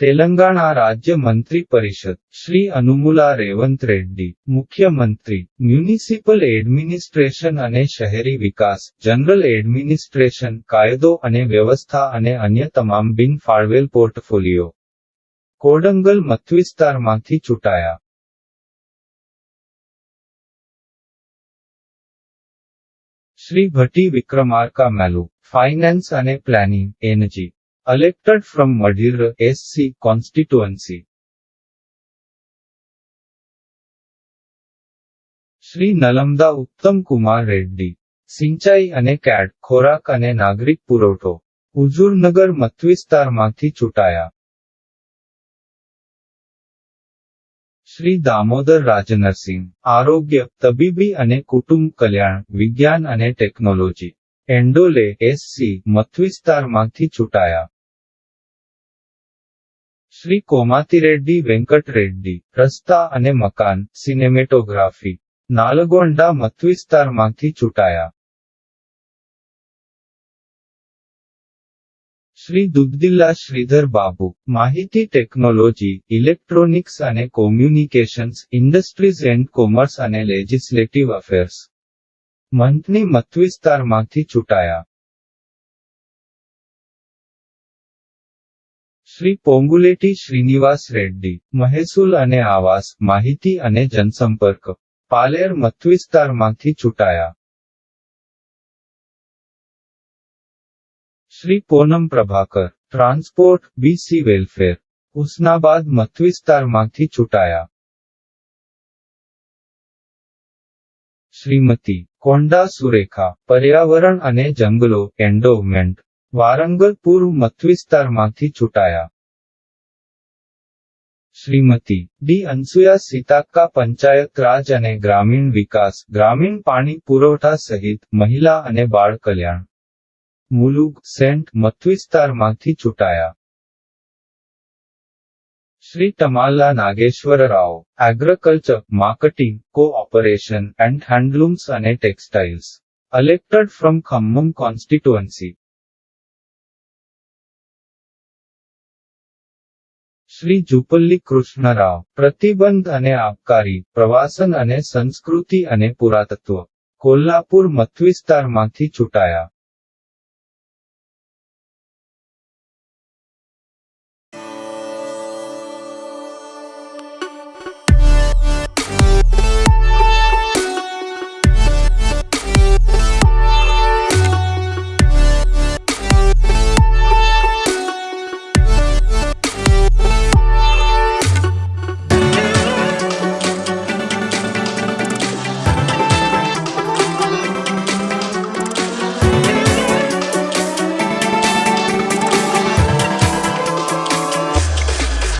તેલંગાણા રાજ્ય મંત્રી પરિષદ શ્રી અનુમુલા રેવંત રેડ્ડી મુખ્યમંત્રી મ્યુનિસિપલ એડમિનિસ્ટ્રેશન અને શહેરી વિકાસ જનરલ એડમિનિસ્ટ્રેશન કાયદો અને વ્યવસ્થા અને અન્ય તમામ બિન ફાળવેલ પોર્ટફોલિયો કોડંગલ મતવિસ્તારમાંથી ચૂંટાયા શ્રી ભટ્ટી વિક્રમાર્કા મેલુ ફાઇનાન્સ અને planning energy elected from Madhira SC constituency. Shri Nalamada Uttam Kumar Reddy સિંચાઈ અને કેડ ખોરાક અને નાગરિક પુરવઠો હુજુરનગર મતવિસ્તારમાંથી ચૂંટાયા શ્રી દામોદર રાજનરસિંહ આરોગ્ય તબીબી અને કુટુંબ કલ્યાણ વિજ્ઞાન અને ટેકનોલોજી એન્ડોલે એસસી મતવિસ્તારમાંથી ચૂંટાયા શ્રી કોમાતિરેડ્ડી વેંકટરેડ્ડી રસ્તા અને મકાન, સિનેમેટોગ્રાફી, નાલગોંડા મતવિસ્તારમાંથી ચૂંટાયા. શ્રી દુદ્દિલ્લા શ્રીધર બાબુ, માહિતી ટેકનોલોજી, ઇલેક્ટ્રોનિક્સ અને કોમ્યુનિકેશન્સ, ઇન્ડસ્ટ્રીઝ એન્ડ કોમર્સ અને લેજિસ્લેટિવ અફેર્સ, મંથની મતવિસ્તારમાંથી ચૂંટાયા. શ્રી પોંગુલેટી શ્રીનિવાસ રેડ્ડી, મહેસૂલ અને આવાસ, માહિતી અને જનસંપર્ક, પાલેર મતવિસ્તારમાંથી ચૂંટાયા. Shri Ponnam Prabhakar, transport, BC welfare, Husnabad મતવિસ્તારમાંથી ચૂંટાયા. શ્રીમતી, કોંડા સુરેખા, પર્યાવરણ અને જંગલો, એન્ડોવમેન્ટ વારંગલ પૂર્વ મતવિસ્તારમાંથી ચૂંટાયા શ્રીમતી ડી અનસુયા સીતાક્કા પંચાયત રાજ અને ગ્રામીણ વિકાસ ગ્રામીણ પાણી પુરવઠા સહિત મહિલા અને બાળ કલ્યાણ મુલુગ સેન્ટ મતવિસ્તારમાંથી ચૂંટાયા Shri Tummala Nageswara Rao agriculture marketing cooperation and handlooms અને textiles elected from Khammam constituency Shri Jupally Krishnarao પ્રતિબંધ અને આબકારી પ્રવાસન અને સંસ્કૃતિ અને પુરાતત્વ કોલ્હાપુર મતવિસ્તારમાંથી ચૂંટાયા.